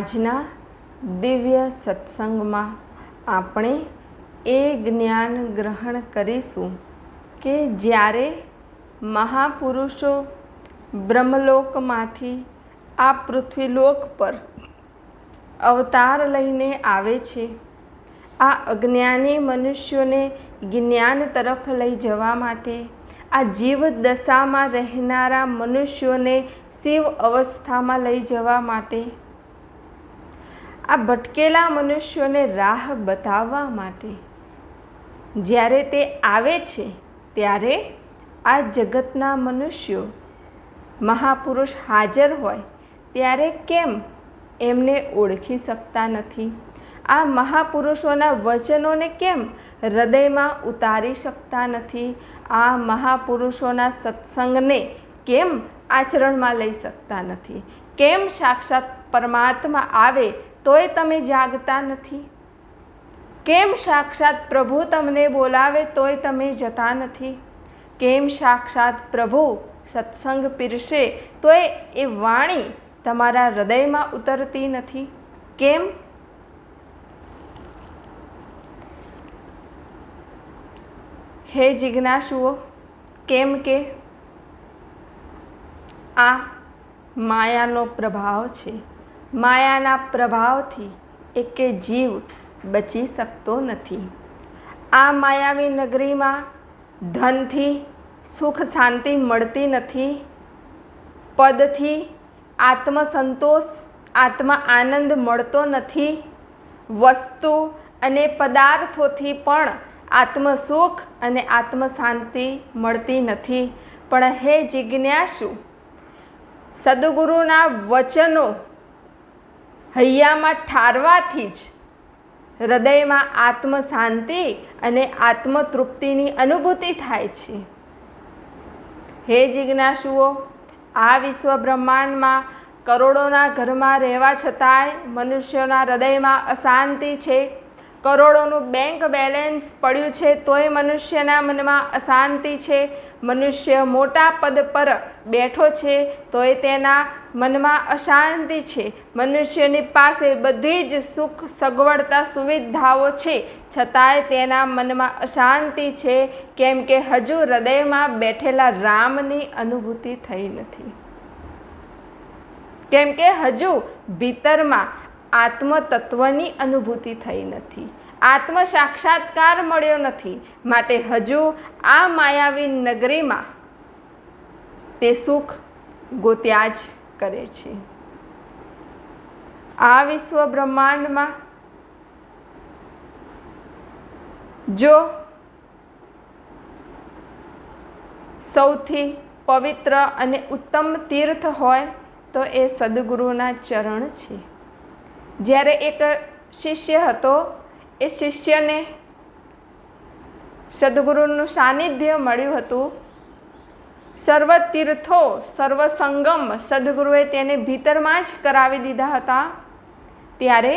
આજના દિવ્ય સત્સંગમાં આપણે એ જ્ઞાન ગ્રહણ કરીશું કે જ્યારે મહાપુરુષો બ્રહ્મલોકમાંથી આ પૃથ્વીલોક પર અવતાર લઈને આવે છે, આ અજ્ઞાની મનુષ્યોને જ્ઞાન તરફ લઈ જવા માટે, આ જીવ દશામાં રહેનારા મનુષ્યોને શિવ અવસ્થામાં લઈ જવા માટે આ ભટકેલા મનુષ્યોને રાહ બતાવવા માટે. જ્યારે તે આવે છે, ત્યારે આ જગતના મનુષ્યો મહાપુરુષ હાજર હોય, ત્યારે કેમ એમને ઓળખી શકતા નથી? આ મહાપુરુષોના વચનોને કેમ હૃદયમાં ઉતારી શકતા નથી? આ મહાપુરુષોના સત્સંગને કેમ આચરણમાં લઈ શકતા નથી? કેમ સાક્ષાત પરમાત્મા આવે તોય તમે જાગતા નથી. કેમ સાક્ષાત પ્રભુ તમને બોલાવે તોય તમે જતા નથી? કેમ સાક્ષાત પ્રભુ સત્સંગ પીરશે તોય એ વાણી તમારા હૃદયમાં ઉતરતી નથી? કેમ? હે જિજ્ઞાસુઓ, કેમ કે આ માયાનો પ્રભાવ છે. માયાના પ્રભાવથી એકે જીવ બચી શકતો નથી. આ માયાવી નગરીમાં ધનથી સુખ શાંતિ મળતી નથી. પદથી આત્મસંતોષ, આત્મ આનંદ મળતો નથી. વસ્તુ અને પદાર્થોથી પણ આત્મસુખ અને આત્મશાંતિ મળતી નથી. પણ હે જિજ્ઞાસુ, સદગુરુના વચનો હૈયામાં ઠારવાથી જ હૃદયમાં આત્મ શાંતિ અને આત્મતૃપ્તિની અનુભૂતિ થાય છે. હે જિજ્ઞાસુઓ, આ વિશ્વ બ્રહ્માંડમાં કરોડોના ઘરમાં રહેવા છતાંય મનુષ્યોના હૃદયમાં અશાંતિ છે. કરોડોનું બેંક બેલેન્સ પડ્યું છે, તોય મનુષ્યના મનમાં અશાંતિ છે. મનુષ્ય મોટા પદ પર બેઠો છે, તોય તેના મનમાં અશાંતિ છે. મનુષ્યની પાસે બધી જ સુખ સગવડતા સુવિધાઓ છે, છતાંય તેના મનમાં અશાંતિ છે, કેમ કે હજુ હૃદયમાં બેઠેલા રામની અનુભૂતિ થઈ નથી. કેમ કે હજુ ભીતરમાં આત્મતત્વની અનુભૂતિ થઈ નથી. આત્મ સાક્ષાત્કાર મળ્યો નથી. માટે હજુ આ માયાવી નગરીમાં તે સુખ ગોત્યા જ કરે છે. આ વિશ્વ બ્રહ્માંડમાં જો સૌથી પવિત્ર અને ઉત્તમ તીર્થ હોય તો એ સદગુરુના ચરણ છે. જ્યારે એક શિષ્ય હતો, એ શિષ્યને સદગુરુનું સાનિધ્ય મળ્યું હતું. સર્વ તીર્થો સર્વ સંગમ સદગુરુએ તેને ભીતરમાં જ કરાવી દીધા હતા. ત્યારે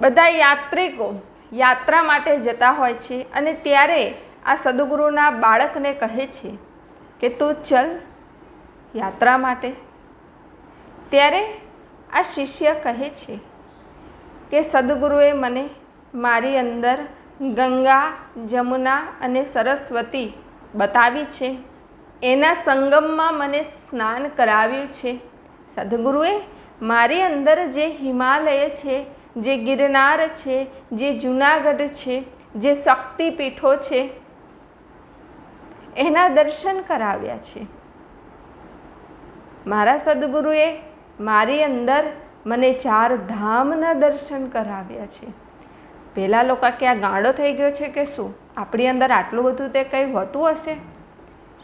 બધા યાત્રિકો યાત્રા માટે જતા હોય છે અને ત્યારે આ સદગુરુના બાળકને કહે છે કે તું ચલ યાત્રા માટે. ત્યારે આ શિષ્ય કહે છે કે સદગુરુએ મને મારી અંદર ગંગા, જમુના અને સરસ્વતી બતાવી છે. એના સંગમમાં મને સ્નાન કરાવ્યું છે. સદગુરુએ મારી અંદર જે હિમાલય છે, જે ગિરનાર છે, જે જૂનાગઢ છે, જે શક્તિપીઠો છે, એના દર્શન કરાવ્યા છે. મારા સદગુરુએ મારી અંદર મને ચાર ધામના દર્શન કરાવ્યા છે. પહેલાં લોકો ક્યાં ગાંડો થઈ ગયો છે કે શું? આપણી અંદર આટલું બધું તે કંઈ હોતું હશે?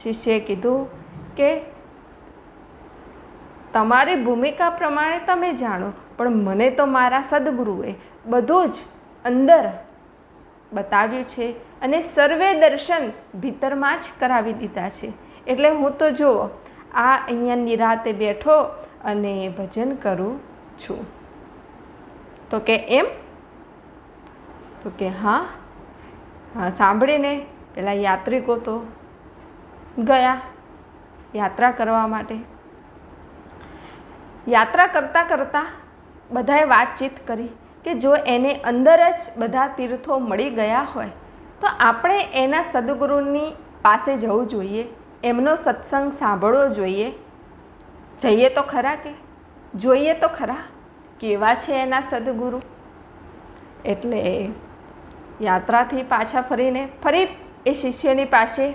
શિષ્યએ કીધું કે, તમારી ભૂમિકા પ્રમાણે તમે જાણો, પણ મને તો મારા સદગુરુએ બધું જ અંદર બતાવ્યું છે અને સર્વે દર્શન ભીતરમાં જ કરાવી દીધા છે. એટલે હું તો જુઓ, આ અહીંયા નિરાતે બેઠો અને ભજન કરું છું. તો કે એમ? તો કે હા. હા સાંભળીને પેલા યાત્રિકો તો ગયા યાત્રા કરવા માટે. યાત્રા કરતાં કરતાં બધાએ વાતચીત કરી કે જો એને અંદર જ બધા તીર્થો મળી ગયા હોય, તો આપણે એના સદગુરુની પાસે જવું જોઈએ, એમનો સત્સંગ સાંભળવો જોઈએ જઈએ તો ખરા કે? જોઈએ તો ખરા. કેવા છે એના સદગુરુ? એટલે યાત્રાથી પાછા ફરીને ફરી એ શિષ્યની પાસે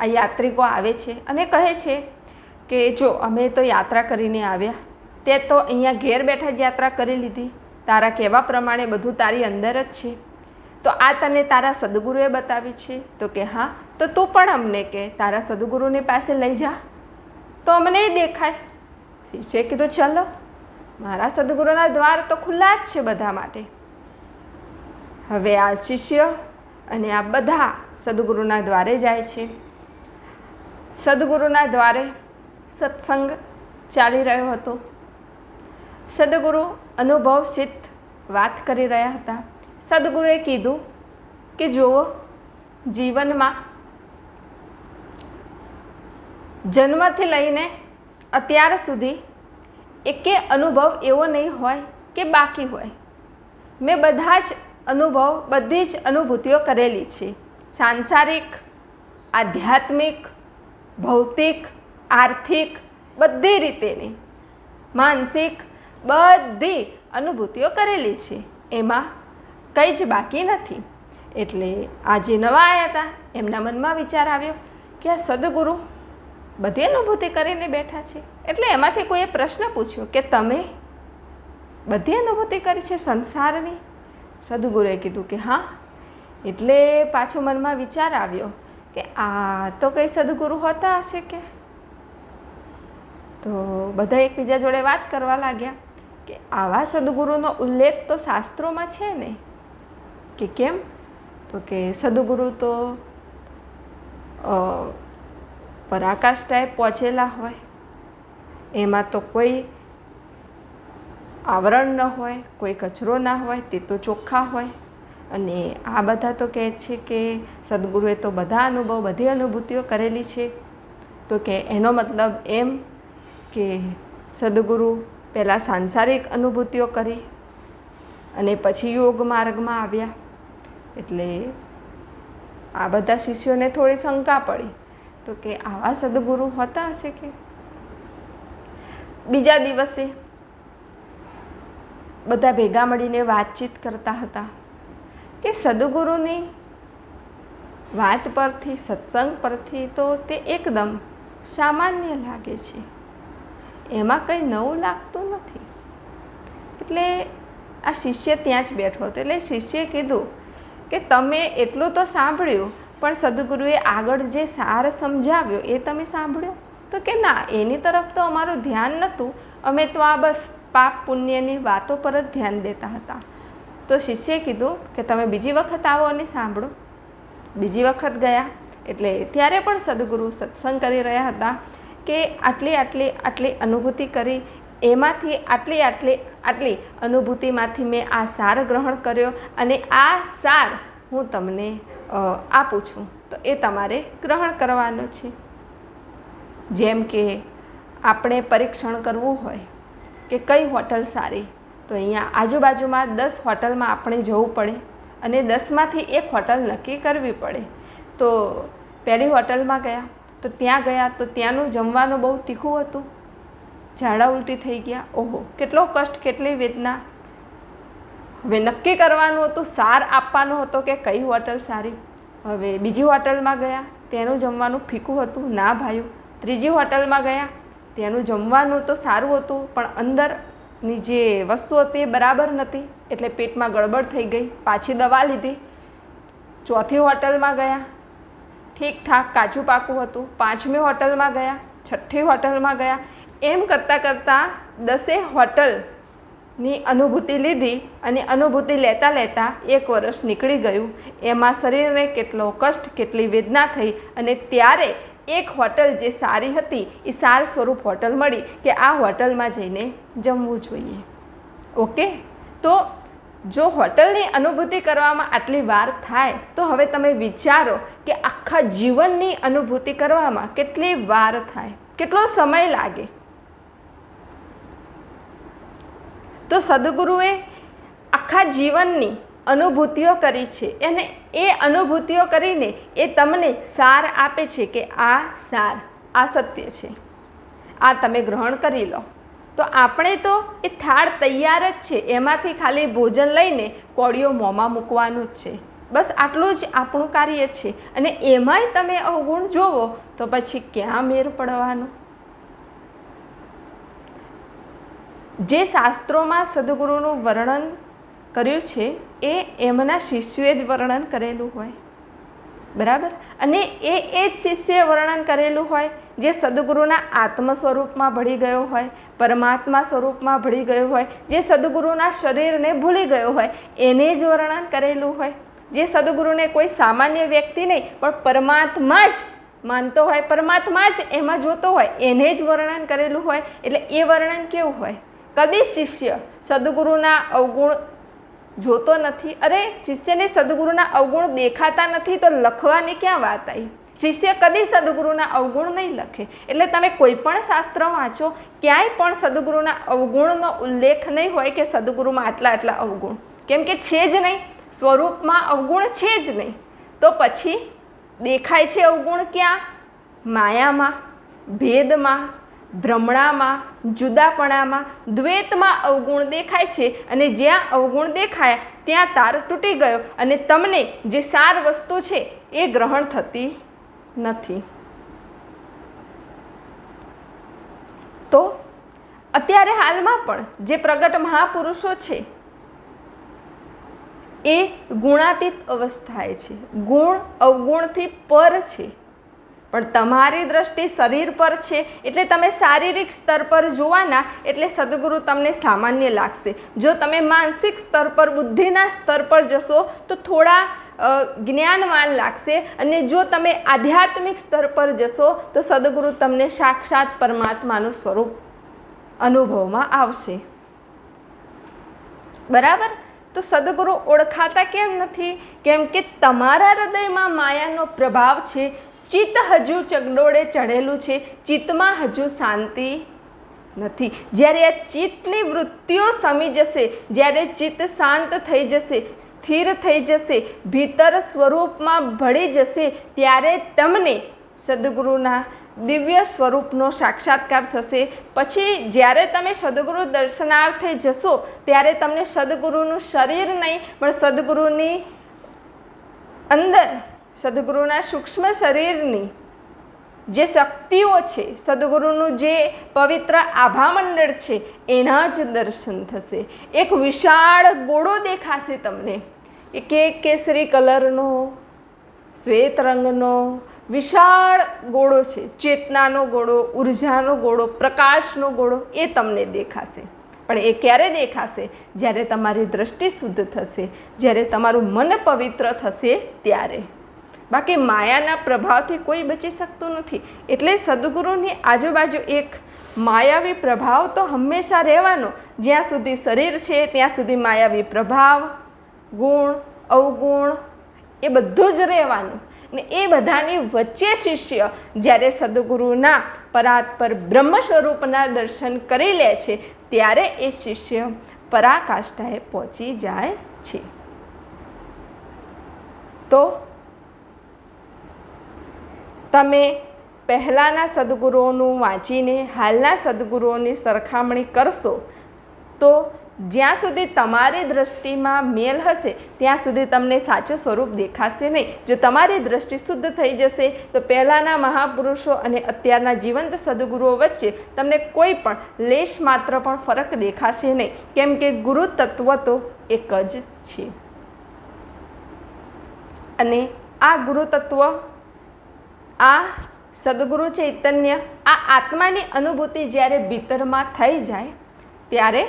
આ યાત્રિકો આવે છે અને કહે છે કે જો અમે તો યાત્રા કરીને આવ્યા, તે તો અહીંયા ઘેર બેઠા જ યાત્રા કરી લીધી. તારા કહેવા પ્રમાણે બધું તારી અંદર જ છે. તો આ તને તારા સદગુરુએ બતાવી છે. તો કે હા, તો તું પણ અમને કે, તારા સદગુરુની પાસે લઈ જા. તો અમને દેખાય. શિષ્યએ કીધું, ચાલો, મારા સદગુરુના દ્વાર તો ખુલ્લા જ છે બધા માટે. હવે આ શિષ્ય અને આ બધા સદગુરુના દ્વારે જાય છે. સદગુરુના દ્વારે સત્સંગ ચાલી રહ્યો હતો. સદગુરુ અનુભવ સિદ્ધ વાત કરી રહ્યા હતા. સદગુરુએ કીધું કે, જુઓ, જીવનમાં જન્મથી લઈને અત્યાર સુધી એકે અનુભવ એવો નહીં હોય કે બાકી હોય. મેં બધા જ અનુભવ, બધી જ અનુભૂતિઓ કરેલી છે. સાંસારિક, આધ્યાત્મિક, ભૌતિક, આર્થિક, બધી રીતેની. માનસિક, બધી અનુભૂતિઓ કરેલી છે. એમાં કંઈ જ બાકી નથી. એટલે આજે નવા આવ્યા હતા એમના મનમાં વિચાર આવ્યો કે આ સદગુરુ બધી અનુભૂતિ કરીને બેઠા છે? એટલે એમાંથી કોઈએ પ્રશ્ન પૂછ્યો કે તમે બધી અનુભૂતિ કરી છે સંસારની? સદગુરુએ કીધું કે હા. એટલે પાછો મનમાં વિચાર આવ્યો કે આ તો કંઈ સદગુરુ હોતા હશે કે? તો બધા એકબીજા જોડે વાત કરવા લાગ્યા કે આવા સદગુરુનો ઉલ્લેખ તો શાસ્ત્રોમાં છે ને? કે કેમ? તો કે સદગુરુ તો ટાઈપ પહોંચેલા હોય, એમાં તો કોઈ આવરણ ન હોય, કોઈ કચરો ના હોય, તે તો ચોખ્ખા હોય. અને આ બધા તો કહે છે કે સદગુરુએ તો બધા અનુભવ, બધી અનુભૂતિઓ કરેલી છે. તો કે એનો મતલબ એમ કે સદગુરુ પહેલાં સાંસારિક અનુભૂતિઓ કરી અને પછી યોગ માર્ગમાં આવ્યા. એટલે આ બધા શિષ્યોને થોડી શંકા પડી. તો કે આવા સદગુરુ હોતા હશે કે? બીજા દિવસે બધા ભેગા મળીને વાતચીત કરતા હતા કે સદગુરુની વાત પરથી, સત્સંગ પરથી તો તે એકદમ સામાન્ય લાગે છે. એમાં કંઈ નવું લાગતું નથી. એટલે આ શિષ્ય ત્યાં જ બેઠો હતો. એટલે શિષ્યે કીધું કે તમે એટલું તો સાંભળ્યું પણ સદગુરુએ આગળ જે સાર સમજાવ્યો એ તમે સાંભળ્યો? તો કે ના, એની તરફ તો અમારું ધ્યાન નહોતું. અમે તો આ બસ પાપ પુણ્યની વાતો પર જ ધ્યાન દેતા હતા. તો શિષ્યે કીધું કે તમે બીજી વખત આવો અને સાંભળો. બીજી વખત ગયા એટલે ત્યારે પણ સદગુરુ સત્સંગ કરી રહ્યા હતા કે આટલી આટલી આટલી અનુભૂતિ કરી, એમાંથી આટલી આટલી આટલી અનુભૂતિમાંથી મેં આ સાર ગ્રહણ કર્યો અને આ સાર હું તમને આપું છું, તો એ તમારે ગ્રહણ કરવાનું છે. જેમ કે આપણે પરીક્ષણ કરવું હોય કે કઈ હોટલ સારી, તો અહીંયા આજુબાજુમાં દસ હોટલમાં આપણે જવું પડે અને દસમાંથી એક હોટલ નક્કી કરવી પડે. તો પહેલી હોટલમાં ગયા, તો ત્યાં ગયા, તો ત્યાંનું જમવાનું બહુ તીખું હતું. ઝાડા ઉલટી થઈ ગયા. ઓહો, કેટલો કષ્ટ, કેટલી વેદના. હવે નક્કી કરવાનું હતું, સાર આપવાનો હતો કે કઈ હોટલ સારી? હવે બીજી હોટલમાં ગયા, તેનું જમવાનું ફીકું હતું, ના ભાયું. ત્રીજી હોટલમાં ગયા, તેનું જમવાનું તો સારું હતું, પણ અંદરની જે વસ્તુ હતી એ બરાબર નથી એટલે પેટમાં ગડબડ થઈ ગઈ, પાછી દવા લીધી. ચોથી હોટલમાં ગયા, ઠીકઠાક કાચું પાકું હતું. પાંચમી હોટલમાં ગયા, છઠ્ઠી હોટલમાં ગયા. એમ કરતાં કરતાં દસે હોટલની અનુભૂતિ લીધી અને અનુભૂતિ લેતા લેતા એક વર્ષ નીકળી ગયું. એમાં શરીરને કેટલો કષ્ટ, કેટલી વેદના થઈ અને ત્યારે એક હોટલ જે સારી હતી એ સાર સ્વરૂપ હોટલ મળી કે આ હોટલમાં જઈને જમવું જોઈએ. ઓકે? તો જો હોટલની અનુભૂતિ કરવામાં આટલી વાર થાય, તો હવે તમે વિચારો કે આખા જીવનની અનુભૂતિ કરવામાં કેટલી વાર થાય, કેટલો સમય લાગે? તો સદગુરુએ આખા જીવનની અનુભૂતિઓ કરી છે અને એ અનુભૂતિઓ કરીને એ તમને સાર આપે છે કે આ સાર, આ સત્ય છે. આ તમે ગ્રહણ કરી લો. તો આપણે તો એ થાળ તૈયાર જ છે. એમાંથી ખાલી ભોજન લઈને કોળીઓ મોંમાં મૂકવાનું જ છે. બસ આટલું જ આપણું કાર્ય છે. અને એમાંય તમે અવગુણ જોવો તો પછી ક્યાં મેર પડવાનું? જે શાસ્ત્રોમાં સદગુરુનું વર્ણન કર્યું છે, એ એમના શિષ્યોએ જ વર્ણન કરેલું હોય. બરાબર? અને એ એ જ શિષ્યએ વર્ણન કરેલું હોય, જે સદગુરુના આત્મ સ્વરૂપમાં ભળી ગયો હોય, પરમાત્મા સ્વરૂપમાં ભળી ગયો હોય, જે સદગુરુના શરીરને ભૂલી ગયો હોય, એને જ વર્ણન કરેલું હોય. જે સદગુરુને કોઈ સામાન્ય વ્યક્તિ નહીં, પણ પરમાત્મા જ માનતો હોય, પરમાત્મા જ એમાં જોતો હોય, એને જ વર્ણન કરેલું હોય, એટલે એ વર્ણન કેવું હોય? કદી શિષ્ય સદગુરુના અવગુણ જોતો નથી. અરે, શિષ્યને સદગુરુના અવગુણ દેખાતા નથી તો લખવાની ક્યાં વાત આવી શિષ્ય કદી સદગુરુના અવગુણ નહીં લખે. એટલે તમે કોઈ પણ શાસ્ત્ર વાંચો, ક્યાંય પણ સદગુરુના અવગુણનો ઉલ્લેખ નહીં હોય કે સદગુરુમાં આટલા આટલા અવગુણ. કેમ કે છે જ નહીં. સ્વરૂપમાં અવગુણ છે જ નહીં. તો પછી દેખાય છે અવગુણ ક્યાં? માયામાં, ભેદમાં ભ્રમણામાં, જુદાપણામાં, દ્વૈતમાં અવગુણ દેખાય છે અને જ્યાં અવગુણ દેખાય, ત્યાં તાર તૂટી ગયો અને તમને જે સાર વસ્તુ છે એ ગ્રહણ થતી નથી. તો અત્યારે હાલમાં પણ જે પ્રગટ મહાપુરુષો છે, એ ગુણાતીત અવસ્થાએ છે. ગુણ અવગુણથી પર છે. પણ તમારી દ્રષ્ટિ શરીર પર છે, એટલે તમે શારીરિક સ્તર પર જોવાના, એટલે સદગુરુ તમને સામાન્ય લાગશે. જો તમે માનસિક સ્તર પર, બુદ્ધિના સ્તર પર જશો, તો થોડા જ્ઞાનવાન લાગશે. અને જો તમે આધ્યાત્મિક સ્તર પર જશો, તો સદગુરુ તમને સાક્ષાત પરમાત્માનું સ્વરૂપ અનુભવમાં આવશે. બરાબર? તો સદગુરુ ઓળખાતા કેમ નથી? કેમ કે તમારા હૃદયમાં માયાનો પ્રભાવ છે ચિત્ત હજુ ચગડોળે ચઢેલું છે. ચિત્તમાં હજુ શાંતિ નથી. જ્યારે આ ચિત્તની વૃત્તિઓ સમી જશે, જ્યારે ચિત્ત શાંત થઈ જશે, સ્થિર થઈ જશે, ભીતર સ્વરૂપમાં ભળી જશે, ત્યારે તમને સદગુરુના દિવ્ય સ્વરૂપનો સાક્ષાત્કાર થશે. પછી જ્યારે તમે સદગુરુ દર્શનાર્થે જશો, ત્યારે તમને સદગુરુનું શરીર નહીં, પણ સદગુરુની અંદર સદગુરુના સૂક્ષ્મ શરીરની જે શક્તિઓ છે, સદગુરુનું જે પવિત્ર આભામંડળ છે, એના જ દર્શન થશે. એક વિશાળ ગોળો દેખાશે તમને. એક કેસરી કલરનો, શ્વેત રંગનો, વિશાળ ગોળો છે, ચેતનાનો ગોળો, ઉર્જાનો ગોળો, પ્રકાશનો ગોળો, એ તમને દેખાશે. પણ એ ક્યારે દેખાશે? જ્યારે તમારી દ્રષ્ટિ શુદ્ધ થશે, જ્યારે તમારું મન પવિત્ર થશે, ત્યારે. બાકી માયાના પ્રભાવથી કોઈ બચી શકતું નથી. એટલે સદગુરુની આજુબાજુ એક માયાવી પ્રભાવ તો હંમેશા રહેવાનો. જ્યાં સુધી શરીર છે, ત્યાં સુધી માયાવી પ્રભાવ, ગુણ, અવગુણ, એ બધું જ રહેવાનું. ને એ બધાની વચ્ચે શિષ્ય જ્યારે સદગુરુના પરાત્પર બ્રહ્મ સ્વરૂપના દર્શન કરી લે છે, ત્યારે એ શિષ્ય પરાકાષ્ઠાએ પહોંચી જાય છે. તો તમે પહેલાંના સદગુરુઓનું વાંચીને હાલના સદગુરુઓની સરખામણી કરશો, તો જ્યાં સુધી તમારી દ્રષ્ટિમાં મેલ હશે, ત્યાં સુધી તમને સાચું સ્વરૂપ દેખાશે નહીં. જો તમારી દ્રષ્ટિ શુદ્ધ થઈ જશે, તો પહેલાંના મહાપુરુષો અને અત્યારના જીવંત સદગુરુઓ વચ્ચે તમને કોઈ પણ લેશ માત્ર પણ ફરક દેખાશે નહીં. કેમ કે ગુરુ તત્વ તો એક જ છે. અને આ ગુરુ તત્વ આ સદગુરુ ચૈતન્ય, આ આત્માની અનુભૂતિ જ્યારે ભીતરમાં થઈ જાય, ત્યારે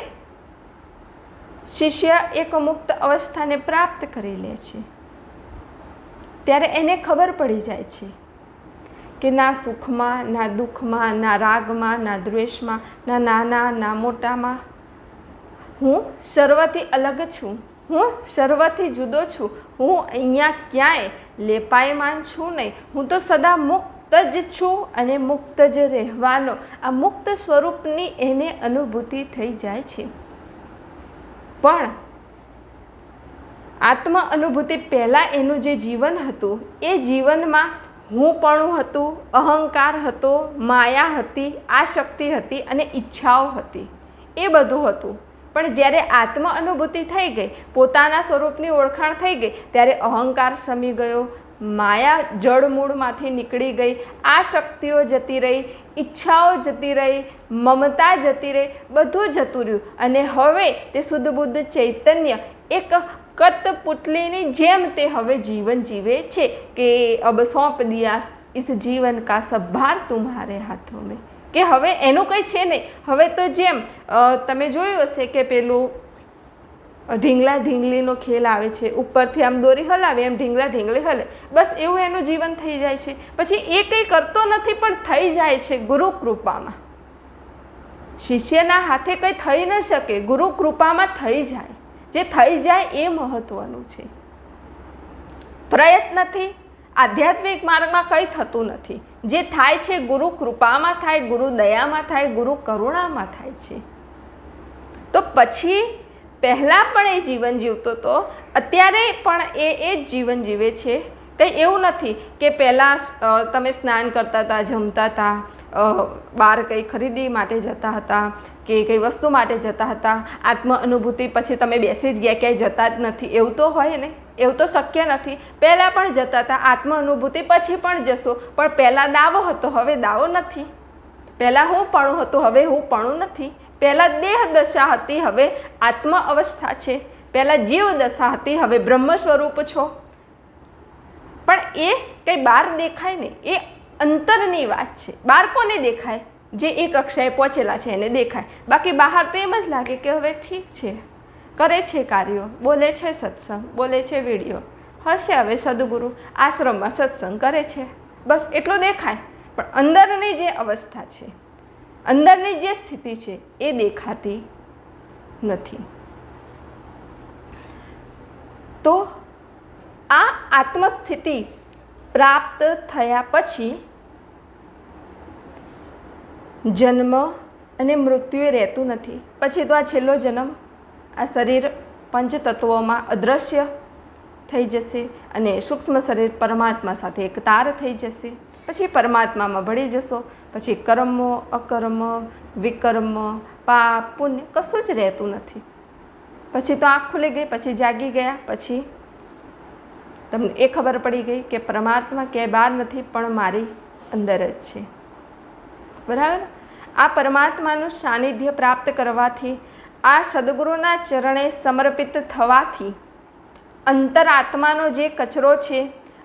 શિષ્ય એક મુક્ત અવસ્થાને પ્રાપ્ત કરી લે છે. ત્યારે એને ખબર પડી જાય છે કે ના સુખમાં, ના દુઃખમાં, ના રાગમાં, ના દ્વેષમાં, ના નાના, ના મોટામાં હું સર્વથી અલગ છું. હું સર્વથી જુદો છું. હું અહીંયા ક્યાંય લેપાયમાન છું નહીં. હું તો સદા મુક્ત જ છું અને મુક્ત જ રહેવાનો. આ મુક્ત સ્વરૂપની એને અનુભૂતિ થઈ જાય છે. પણ આત્મ અનુભૂતિ પહેલાં એનું જે જીવન હતું, એ જીવનમાં હું પણ હતું, અહંકાર હતો, માયા હતી, આશક્તિ હતી અને ઈચ્છાઓ હતી. એ બધું હતું. પણ જ્યારે આત્મ અનુભૂતિ થઈ ગઈ, પોતાના સ્વરૂપની ઓળખાણ થઈ ગઈ, ત્યારે અહંકાર સમી ગયો. માયા જળમૂળમાંથી નીકળી ગઈ. આ શક્તિઓ જતી રહી, ઈચ્છાઓ જતી રહી, મમતા જતી રહી, બધું જતું રહ્યું. અને હવે તે શુદ્ધ બુદ્ધ ચૈતન્ય, એક કઠપુતલીની જેમ તે હવે જીવન જીવે છે કે અબ સોંપ દિયા ઇસ જીવન કા સભાર તુમ્હારે હાથો મેં. કે હવે એનું કંઈ છે નહીં. હવે તો જેમ તમે જોયું હશે કે પેલું ઢીંગલા ઢીંગલીનો ખેલ આવે છે, ઉપરથી આમ દોરી હલાવે, એમ ઢીંગલા ઢીંગલી હલે. બસ એવું એનું જીવન થઈ જાય છે. પછી એ કંઈ કરતો નથી પણ થઈ જાય છે ગુરુ કૃપામાં શિષ્યના હાથે કંઈ થઈ ન શકે ગુરુ કૃપામાં થઈ જાય. જે થઈ જાય એ મહત્વનું છે. પ્રયત્નથી આધ્યાત્મિક માર્ગમાં કંઈ થતું નથી. જે થાય છે ગુરુ કૃપામાં થાય, ગુરુ દયામાં થાય, ગુરુ કરુણામાં થાય છે. તો પછી પહેલાં પણ એ જીવન જીવતો હતો અત્યારે પણ એ એ જ જીવન જીવે છે. કંઈ એવું નથી કે પહેલાં તમે સ્નાન કરતા હતા જમતા હતા બહાર કંઈ ખરીદી માટે જતા હતા, કે કઈ વસ્તુ માટે જતા હતા આત્મ અનુભૂતિ પછી તમે બેસી જ ગયા ક્યાંય જતા જ નથી. એવું તો હોય ને? એવું તો શક્ય નથી. પહેલાં પણ જતા હતા આત્મ અનુભૂતિ પછી પણ જશો. પણ પહેલાં દાવો હતો, હવે દાવો નથી. પહેલાં હું પણું હતું, હવે હું પણું નથી. પહેલાં દેહ દશા હતી, હવે આત્મ અવસ્થા છે. પહેલાં જીવ દશા હતી, હવે બ્રહ્મ સ્વરૂપ છો. પણ એ કંઈ બહાર દેખાય ને એ અંતરની વાત છે. બાળકોને દેખાય. જે એ કક્ષાએ પહોંચેલા છે એને દેખાય. બાકી બહાર તો એમ જ લાગે કે હવે ઠીક છે. કરે છે કાર્યો. બોલે છે સત્સંગ. બોલે છે વીડિયો. હશે હવે સદગુરુ. આશ્રમમાં સત્સંગ કરે છે. બસ એટલો દેખાય. પણ અંદરની જે અવસ્થા છે, અંદરની જે સ્થિતિ છે, એ દેખાતી નથી. તો આ આત્મસ્થિતિ પ્રાપ્ત થયા પછી જન્મ અને મૃત્યુએ રહેતું નથી. પછી તો આ છેલ્લો જન્મ. આ શરીર પંચતત્વોમાં અદૃશ્ય થઈ જશે અને સૂક્ષ્મ શરીર પરમાત્મા સાથે એક તાર થઈ જશે. પછી પરમાત્મામાં ભળી જશો. પછી કર્મ, અકર્મ, વિકર્મ, પાપ, પુણ્ય કશું જ રહેતું નથી. પછી તો આંખ ખુલી ગઈ, પછી જાગી ગયા, પછી તમને એ ખબર પડી ગઈ કે પરમાત્મા ક્યાંય બહાર નથી, પણ મારી અંદર જ છે. બરાબર? આ પરમાત્માનું સાનિધ્ય પ્રાપ્ત કરવાથી, આ સદગુરુના ચરણે સમર્પિત થવાથી, અંતરાત્માનો જે કચરો છે,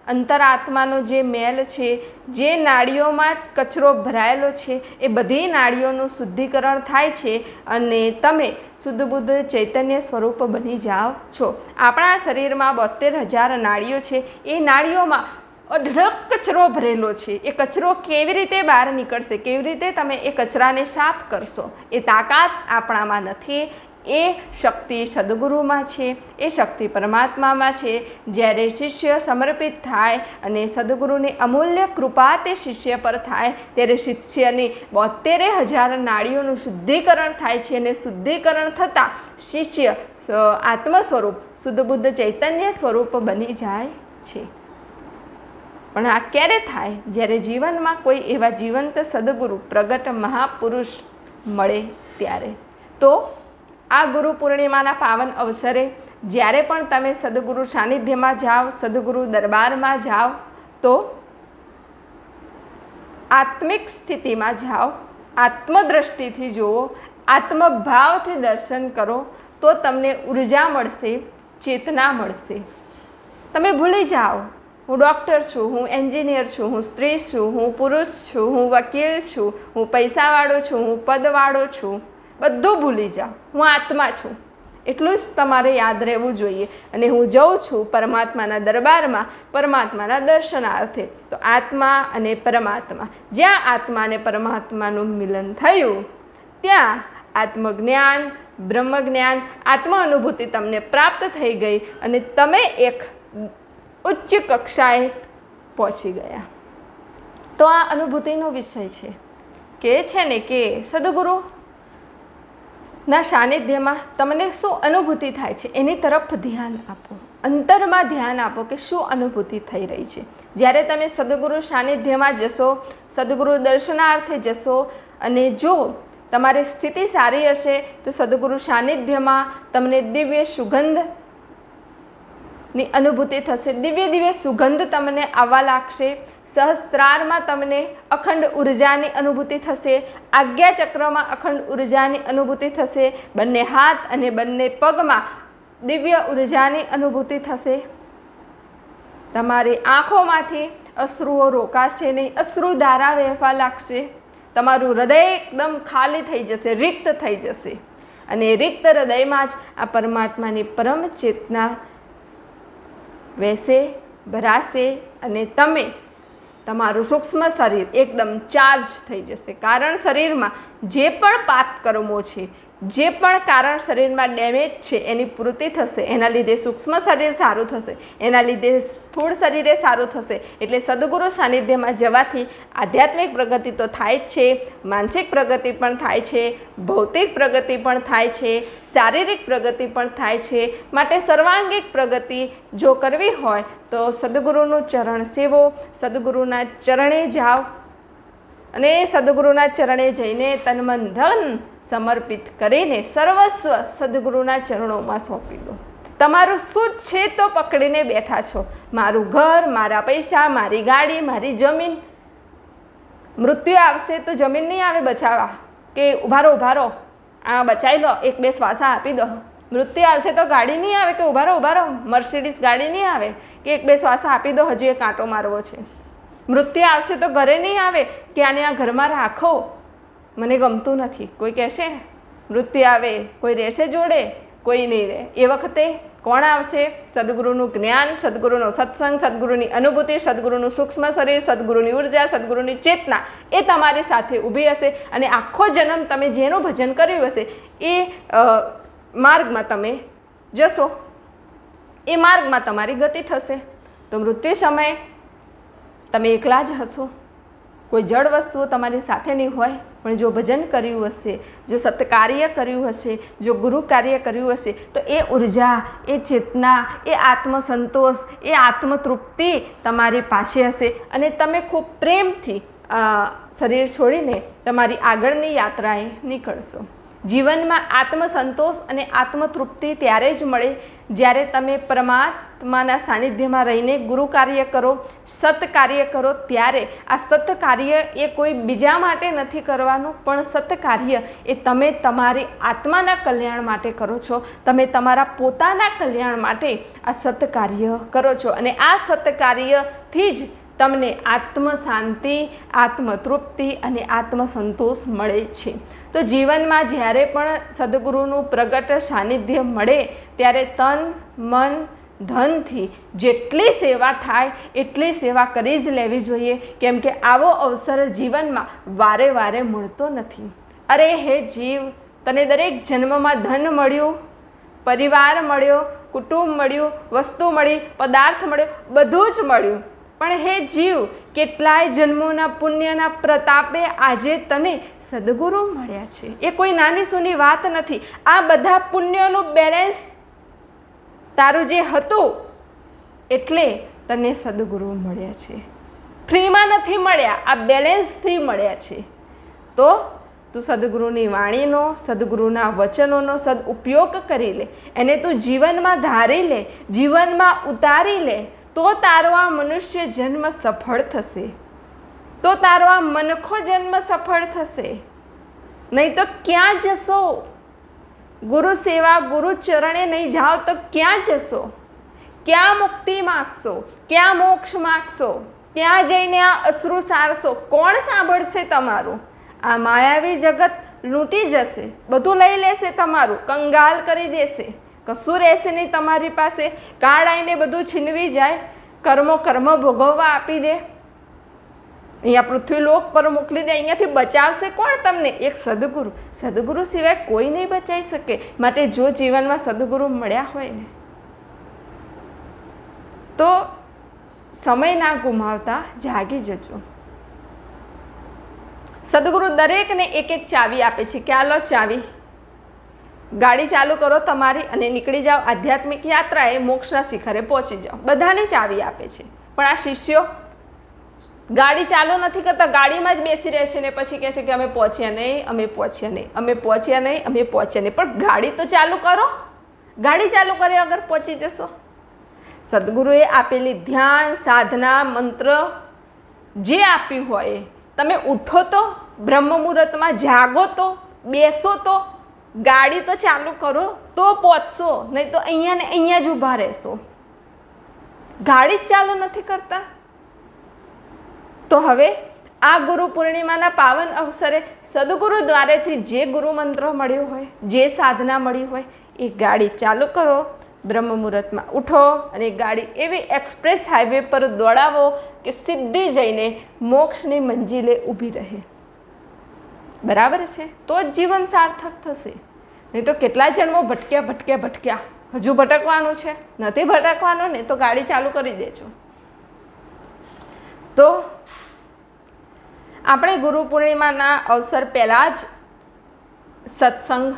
અંતરાત્માનો જે મેલ છે, જે નાળીઓમાં કચરો ભરાયેલો છે, એ બધી નાળીઓનું શુદ્ધિકરણ થાય છે અને તમે શુદ્ધ બુદ્ધ ચૈતન્ય સ્વરૂપ બની જાઓ છો. આપણા શરીરમાં બોતેર હજાર નાળીઓ છે. એ નાડીઓમાં અઢળક કચરો ભરેલો છે. એ કચરો કેવી રીતે બહાર નીકળશે? કેવી રીતે તમે એ કચરાને સાફ કરશો? એ તાકાત આપણામાં નથી. એ શક્તિ સદગુરુમાં છે. એ શક્તિ પરમાત્મામાં છે. જ્યારે શિષ્ય સમર્પિત થાય અને સદગુરુની અમૂલ્ય કૃપા તે શિષ્ય પર થાય, ત્યારે શિષ્યની બોતેરે હજાર નાળીઓનું શુદ્ધિકરણ થાય છે અને શુદ્ધિકરણ થતાં શિષ્ય આત્મ સ્વરૂપ શુદ્ધ બુદ્ધ ચૈતન્ય સ્વરૂપ બની જાય છે. પણ આ ક્યારે થાય? જ્યારે જીવનમાં કોઈ એવા જીવંત સદગુરુ, પ્રગટ મહાપુરુષ મળે ત્યારે. તો આ ગુરુ પૂર્ણિમાના પાવન અવસરે જ્યારે પણ તમે સદગુરુ સાનિધ્યમાં જાઓ, સદગુરુ દરબારમાં જાઓ, તો આત્મિક સ્થિતિમાં જાઓ, આત્મદ્રષ્ટિથી જુઓ, આત્મભાવથી દર્શન કરો, તો તમને ઊર્જા મળશે, ચેતના મળશે. તમે ભૂલી જાઓ. હું ડૉક્ટર છું, હું એન્જિનિયર છું, હું સ્ત્રી છું, હું પુરુષ છું, હું વકીલ છું, હું પૈસાવાળો છું, હું પદવાળો છું. બધું ભૂલી જાઓ. હું આત્મા છું. એટલું જ તમારે યાદ રહેવું જોઈએ. અને હું જઉં છું પરમાત્માના દરબારમાં, પરમાત્માના દર્શનાર્થે. તો આત્મા અને પરમાત્મા. જ્યાં આત્મા અને પરમાત્માનું મિલન થયું, ત્યાં આત્મજ્ઞાન, બ્રહ્મજ્ઞાન આત્મ અનુભૂતિ તમને પ્રાપ્ત થઈ ગઈ અને તમે એક ઉચ્ચ કક્ષાએ પહોંચી ગયા. તો આ અનુભૂતિનો વિષય છે. કે છે ને કે સદગુરુ ના સાનિધ્યમાં તમને શું અનુભૂતિ થાય છે? એની તરફ ધ્યાન આપો. અંતરમાં ધ્યાન આપો કે શું અનુભૂતિ થઈ રહી છે. જ્યારે તમે સદગુરુ સાનિધ્યમાં જશો, સદગુરુ દર્શનાર્થે જશો અને જો તમારી સ્થિતિ સારી હશે, તો સદગુરુ સાનિધ્યમાં તમને દિવ્ય સુગંધ ની અનુભૂતિ થશે. દિવ્ય દિવ્ય સુગંધ તમને આવવા લાગશે. સહસ્ત્રારમાં તમને અખંડ ઉર્જાની અનુભૂતિ થશે. આજ્ઞા ચક્રમાં અખંડ ઉર્જાની અનુભૂતિ થશે. બંને હાથ અને બંને પગમાં દિવ્ય ઉર્જાની અનુભૂતિ થશે. તમારી આંખોમાંથી અશ્રુઓ રોકાશે નહીં. અશ્રુ ધારા વહેવા લાગશે. તમારું હૃદય એકદમ ખાલી થઈ જશે, રિક્ત થઈ જશે. અને રિક્ત હૃદયમાં જ આ પરમાત્માની પરમ ચેતના વહેશે ભરાશે અને તમે તમારું સૂક્ષ્મ શરીર એકદમ ચાર્જ થઈ જશે. કારણ શરીરમાં જે પણ પાપ કર્મો છે જે પણ કારણ શરીરમાં ડેમેજ છે, એની પૂર્તિ થશે. એના લીધે સૂક્ષ્મ શરીર સારું થશે. એના લીધે સ્થૂળ શરીરે સારું થશે. એટલે સદગુરુ સાનિધ્યમાં જવાથી આધ્યાત્મિક પ્રગતિ તો થાય જ છે, માનસિક પ્રગતિ પણ થાય છે, ભૌતિક પ્રગતિ પણ થાય છે, શારીરિક પ્રગતિ પણ થાય છે. માટે સર્વાંગિક પ્રગતિ જો કરવી હોય, તો સદગુરુનું ચરણ સેવો, સદગુરુના ચરણે જાઓ. અને સદગુરુના ચરણે જઈને તન મન ધન સમર્પિત કરીને સર્વસ્વ સદગુરુના ચરણોમાં સોંપી દો. તમારું શું છે તો પકડીને બેઠા છો. મારું ઘર, મારા પૈસા, મારી ગાડી, મારી જમીન. મૃત્યુ આવશે તો જમીન નહીં આવે બચાવવા. કે ઉભારો ઉભારો. આ બચાવી લો, એક, બે શ્વાસા આપી દો. મૃત્યુ આવશે તો ગાડી નહીં આવે કે ઉભારો ઉભારો. મર્સિડીસ ગાડી નહીં આવે કે એક, બે શ્વાસા આપી દો, હજુ એક કાંટો મારવો છે. મૃત્યુ આવશે તો ઘરે નહીં આવે કે આને આ ઘરમાં રાખો. મને ગમતું નથી. કોઈ કહેશે મૃત્યુ આવે, કોઈ રહેશે જોડે, કોઈ નહીં રહે. એ વખતે કોણ આવશે? સદગુરુનું જ્ઞાન, સદગુરુનો સત્સંગ, સદગુરુની અનુભૂતિ, સદગુરુનું સૂક્ષ્મ શરીર, સદગુરુની ઊર્જા, સદગુરુની ચેતના એ તમારી સાથે ઊભી હશે અને આખો જન્મ તમે જેનું ભજન કર્યું હશે એ માર્ગમાં તમે જશો. એ માર્ગમાં તમારી ગતિ થશે. તો મૃત્યુ સમયે તમે એકલા જ હશો. કોઈ જળ વસ્તુઓ તમારી સાથે નહીં હોય, પણ જો ભજન કર્યું હશે, જો સત્કાર્ય કર્યું હશે, જો ગુરુ કાર્ય કર્યું હશે, તો એ ઊર્જા, એ ચેતના, એ આત્મસંતોષ, એ આત્મતૃપ્તિ તમારી પાસે હશે. અને તમે ખૂબ પ્રેમથી શરીર છોડીને તમારી આગળની યાત્રાએ નીકળશો. જીવનમાં આત્મસંતોષ અને આત્મતૃપ્તિ ત્યારે જ મળે જ્યારે તમે પરમાત્માના સાનિધ્યમાં રહીને ગુરુ કાર્ય કરો, સત કાર્ય કરો, ત્યારે આ સત કાર્ય એ કોઈ બીજા માટે નથી કરવાનું, પણ સત કાર્ય એ તમે તમારી આત્માના કલ્યાણ માટે કરો છો. તમે તમારા પોતાના કલ્યાણ માટે આ સત કાર્ય કરો છો અને આ સત કાર્યથી જ તમને આત્મ શાંતિ આત્મતૃપ્તિ અને આત્મસંતોષ મળે છે. તો જીવનમાં જ્યારે પણ સદગુરુનું પ્રગટ સાનિધ્ય મળે, ત્યારે તન, મન, ધનથી જેટલી સેવા થાય, એટલી સેવા કરી જ લેવી જોઈએ. કેમ કે આવો અવસર જીવનમાં વારે વારે મળતો નથી. અરે હે જીવ, તને દરેક જન્મમાં ધન મળ્યું, પરિવાર મળ્યો, કુટુંબ મળ્યું, વસ્તુ મળી, પદાર્થ મળ્યો, બધું જ મળ્યું. પણ હે જીવ, કેટલાય જન્મોના પુણ્યના પ્રતાપે આજે તને સદગુરુ મળ્યા છે. એ કોઈ નાની સૂની વાત નથી. આ બધા પુણ્યનું બેલેન્સ તારું જે હતું, એટલે તને સદગુરુ મળ્યા છે. ફ્રીમાં નથી મળ્યા, આ બેલેન્સથી મળ્યા છે. તો તું સદગુરુની વાણીનો, સદગુરુના વચનોનો સદ ઉપયોગ કરી લે. એને તું જીવનમાં ધારી લે, જીવનમાં ઉતારી લે, તો તારો આ મનુષ્ય જન્મ સફળ થશે. તો તારો આ મનખો જન્મ સફળ થશે. નહીં તો ક્યાં જશો? ગુરુ સેવા, ગુરુ ચરણે નહીં જાઓ તો ક્યાં જશો? ક્યાં મુક્તિ માગશો? ક્યાં મોક્ષ માગશો? ત્યાં જઈને આ અશ્રુ સારશો? કોણ સાંભળશે તમારું? આ માયાવી જગત લૂંટી જશે, બધું લઈ લેશે તમારું, કંગાલ કરી દેશે. કશું રહેશે નહીં તમારી પાસે કાળ આવીને બધું છીનવી જાય. કર્મો કર્મ ભોગવવા આપી દે. અહીંયા પૃથ્વીલોક પર મોકલી દે, અહીંયાથી બચાવશે કોણ તમને? એક સદગુરુ. સદગુરુ સિવાય કોઈ નહીં બચાવી શકે. માટે જો જીવનમાં સદગુરુ મળ્યા હોય ને, તો સમય ના ગુમાવતા જાગી જજો. સદગુરુ દરેકને એક એક ચાવી આપે છે. કે આ લો ચાવી. ગાડી ચાલુ કરો તમારી અને નીકળી જાઓ. આધ્યાત્મિક યાત્રાએ મોક્ષના શિખરે પહોંચી જાઓ. બધાને ચાવી આપે છે. પણ આ શિષ્યો ગાડી ચાલુ નથી કરતા, ગાડીમાં જ બેસી રહે છે ને પછી કહે છે કે અમે પહોંચ્યા નહીં, અમે પહોંચ્યા નહીં, અમે પહોંચ્યા નહીં, અમે પહોંચ્યા નહીં. પણ ગાડી તો ચાલુ કરો. ગાડી ચાલુ કર્યા વગર પહોંચી જશો. સદગુરુએ આપેલી ધ્યાન, સાધના, મંત્ર જે આપ્યું હોય. તમે ઉઠો તો, બ્રહ્મ મુહૂર્તમાં જાગો તો, બેસો તો, ગાડી તો ચાલુ કરો તો પહોંચશો, નહીં તો અહીંયા ને અહીંયા જ ઊભા રહેશો. ગાડી જ ચાલુ નથી કરતા. તો હવે આ ગુરુ પૂર્ણિમાના પાવન અવસરે સદગુરુ દ્વારેથી જે ગુરુ મંત્ર મળ્યો હોય, જે સાધના મળી હોય, એ ગાડી ચાલુ કરો. બ્રહ્મ મુહૂર્તમાં ઉઠો અને ગાડી એવી એક્સપ્રેસ હાઈવે પર દોડાવો કે સીધી જઈને મોક્ષની મંજિલે ઊભી રહે. બરાબર છે? તો જ જીવન સાર્થક થશે. નહીં તો કેટલા જન્મો ભટક્યા ભટક્યા ભટક્યા. હજુ ભટકવાનું છે? નથી ભટકવાનું? ને તો ગાડી ચાલુ કરી દેજો. તો આપણે ગુરુ પૂર્ણિમાના અવસર પહેલાં જ સત્સંગ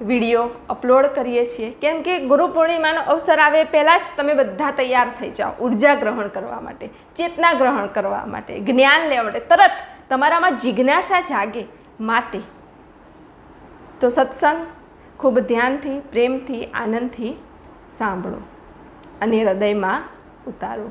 વીડિયો અપલોડ કરીએ છીએ. કેમ કે ગુરુ પૂર્ણિમાનો અવસર આવે પહેલાં જ તમે બધા તૈયાર થઈ જાઓ ઊર્જા ગ્રહણ કરવા માટે, ચેતના ગ્રહણ કરવા માટે, જ્ઞાન લેવા માટે, તરત તમારામાં જિજ્ઞાસા જાગે માટે. તો સત્સંગ ખૂબ ધ્યાનથી, પ્રેમથી, આનંદથી સાંભળો અને હૃદયમાં ઉતારો.